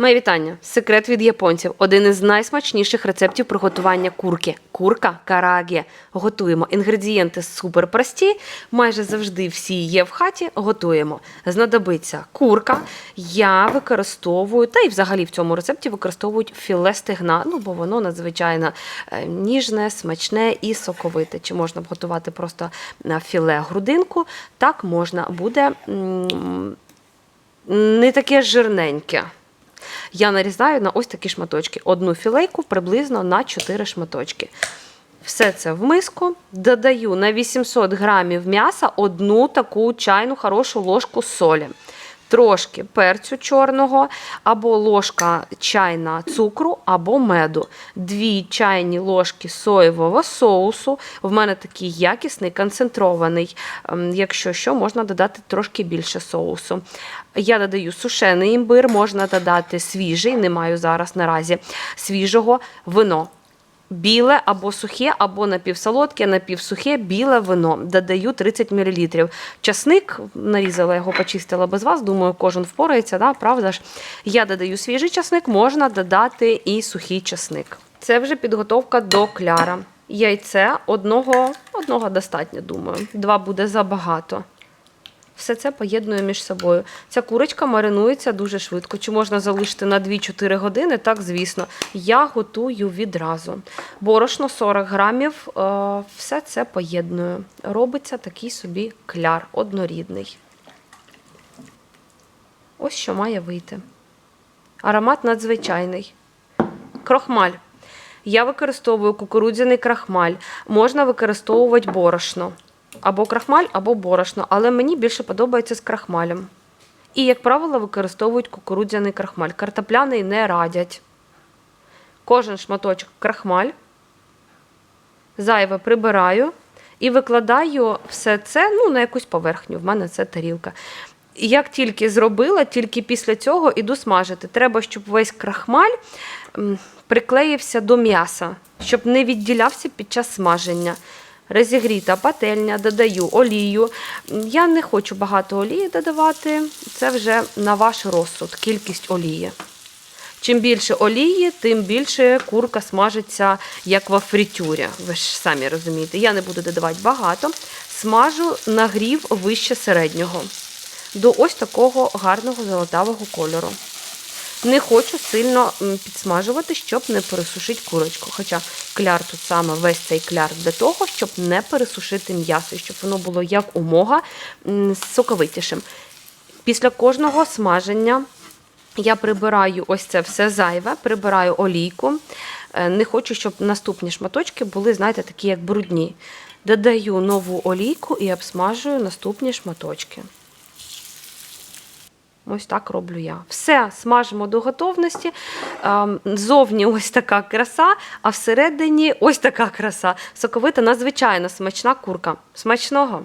Мої вітання. Секрет від японців. Один із найсмачніших рецептів приготування курки. Курка караге. Готуємо. Інгредієнти супер прості. Майже завжди всі є в хаті. Готуємо. Знадобиться курка. Я використовую, та й взагалі в цьому рецепті використовують філе стегна. Ну, бо воно надзвичайно е, ніжне, смачне і соковите. Чи можна готувати просто філе грудинку? Так можна. Буде не таке жирненьке. Я нарізаю на ось такі шматочки. Одну філейку приблизно на 4 шматочки. Все це в миску. Додаю на 800 грамів м'яса одну таку чайну хорошу ложку солі. Трошки перцю чорного, або ложка чайна цукру, або меду. Дві чайні ложки соєвого соусу. В мене такий якісний, концентрований. Ем, Якщо що, можна додати трошки більше соусу. Я додаю сушений імбир, можна додати свіжий, не маю зараз наразі свіжого вино. Біле або сухе, або напівсолодке, напівсухе, біле вино. Додаю 30 мл. Часник, нарізала його, почистила без вас. Думаю, кожен впорається, да, правда ж? Я додаю свіжий часник, можна додати і сухий часник. Це вже підготовка до кляра. Яйце одного, одного достатньо, думаю. Два буде забагато. Все це поєдную між собою. Ця курочка маринується дуже швидко. Чи можна залишити на 2-4 години? Так, звісно. Я готую відразу. Борошно 40 грамів. е, Все це поєдную. Робиться такий собі кляр однорідний. Ось що має вийти. Аромат надзвичайний. Крохмаль. Я використовую кукурудзяний крахмаль. Можна використовувати борошно. Або крахмаль, або борошно, але мені більше подобається з крахмалем. І, як правило, використовують кукурудзяний крахмаль. Картопляний не радять. Кожен шматочок крахмаль. Зайве прибираю і викладаю все це ну, на якусь поверхню. В мене це тарілка. Як тільки зробила, тільки після цього іду смажити. Треба, щоб весь крахмаль приклеївся до м'яса, щоб не відділявся під час смаження. Розігріта пательня, додаю олію. Я не хочу багато олії додавати, це вже на ваш розсуд, кількість олії. Чим більше олії, тим більше курка смажиться, як в фритюрі. Ви ж самі розумієте. Я не буду додавати багато. Смажу нагрів вище середнього. До ось такого гарного золотавого кольору. Не хочу сильно підсмажувати, щоб не пересушити курочку. Хоча кляр тут саме весь цей кляр для того, щоб не пересушити м'ясо, щоб воно було як умога соковитішим. Після кожного смаження я прибираю ось це все зайве, прибираю олійку. Е, Не хочу, щоб наступні шматочки були, знаєте, такі як брудні. Додаю нову олійку і обсмажую наступні шматочки. Ось так роблю я. Все, смажимо до готовності. Ем, Зовні ось така краса, а всередині ось така краса. Соковита, надзвичайно смачна курка. Смачного!